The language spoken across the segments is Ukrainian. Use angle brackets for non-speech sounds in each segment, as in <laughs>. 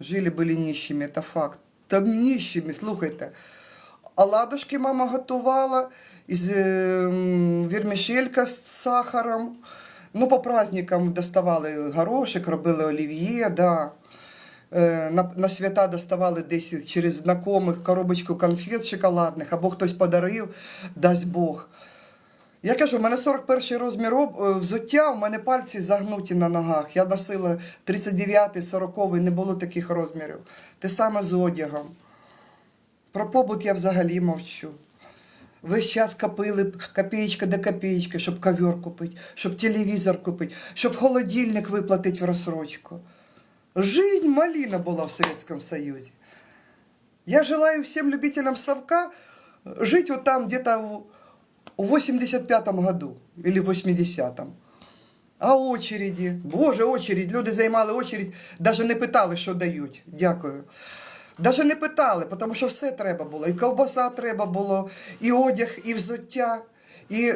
Жили були нищими, це факт. Та нищими, слухайте. Оладушки мама готувала, із м, вірмішелька з сахаром. Ну, по праздникам доставали горошек, робили олів'є, да. Е, На, на свята доставали десь через знайомих коробочку конфет шоколадних, або хтось подарив, дасть Бог. Я кажу, у мене 41 розмір е, взуття, у мене пальці загнуті на ногах. Я носила 39, 40, не було таких розмірів. Те саме з одягом. Про побут я взагалі мовчу. Весь час копили копеечка до копеечки, щоб ковер купити, щоб телевізор купити, щоб холодильник виплатити в розсрочку. Жизнь малина была в Советском Союзе. Я желаю всем любителям совка жить вот там где-то в в 85-му году или 80-му. А очереді, боже, очередь, люди займали очередь, навіть не питали, що дають. Дякую. Навіть не питали, тому що все треба було. І ковбаса треба було, і одяг, і взуття, і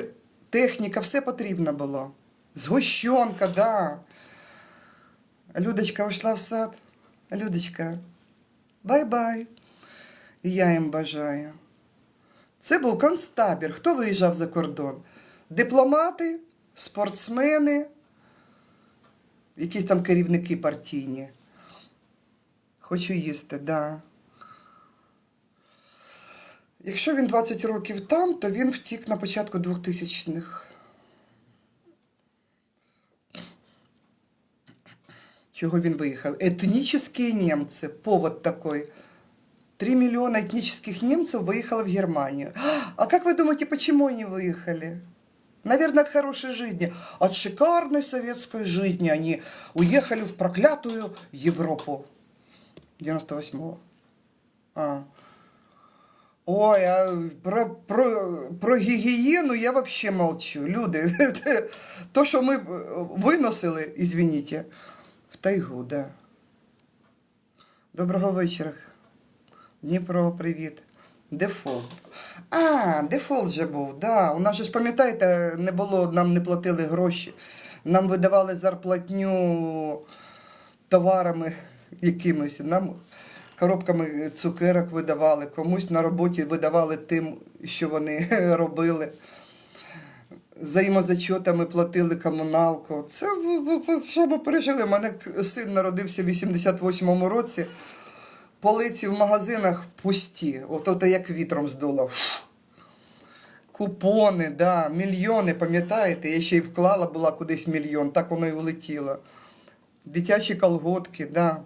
техніка, все потрібно було. Згущенка, да. Людочка ушла в сад. Людочка, бай-бай. І я їм бажаю. Це був концтабір. Хто виїжджав за кордон? Дипломати, спортсмени, якісь там керівники партійні. Хочу їсти, так. Да. Якщо він 20 років там, то він втік на початку 2000-х. Чого він виїхав? Етнічні німці, повод такий. 3 миллиона этнических немцев выехало в Германию. А как вы думаете, почему они выехали? Наверное, от хорошей жизни, от шикарной советской жизни они уехали в проклятую Европу 98-го. А. Ой, а про, про, про гігієну я вообще молчу. Люди, <laughs> то, что мы э, виносили, извините, в тайгу, да. Доброго вечора. Дніпро, привіт. Дефолт. А, дефолт же був, да. У нас же ж, пам'ятаєте, не було, нам не платили гроші. Нам видавали зарплатню товарами якимось. Нам коробками цукерок видавали, комусь на роботі видавали тим, що вони <laughs> робили. Взаємозачотами платили комуналку. Це, це, це що ми пережили. У мене син народився в 88-му році. Полиці в магазинах пусті. От ото як вітром здуло. Купони, да, мільйони, пам'ятаєте? Я ще й вклала була кудись мільйон, так воно і улетіло. Дитячі колготки, да.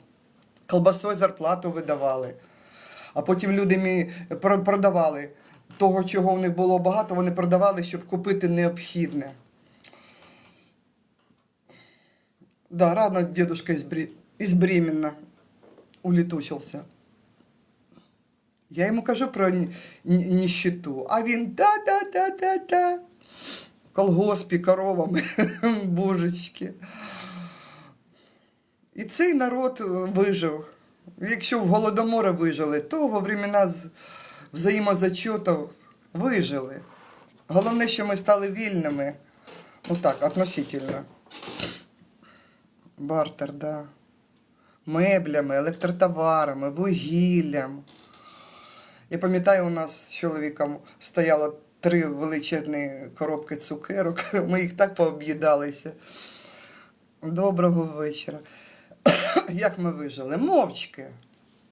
Колбасою зарплату видавали. А потім люди мі- продавали. Того, чого в них було багато, вони продавали, щоб купити необхідне. Да, рано дедушка из, Бре... из Бремена улетучился. Я йому кажу про ні- ні- нищету, а він да-да-да-да-да. Колгоспі коровами, <laughs> божечки. І цей народ е, вижив. Якщо в Голодомора вижили, то во времена взаємозачетів вижили. Головне, що ми стали вільними. Ну так, относительно. Бартер, да. Меблями, електротоварами, вугіллям. Я пам'ятаю, у нас з чоловіком стояло три величезні коробки цукерок. <laughs> Ми їх так пооб'їдалися. Доброго вечора. <coughs> Як ми вижили? Мовчки.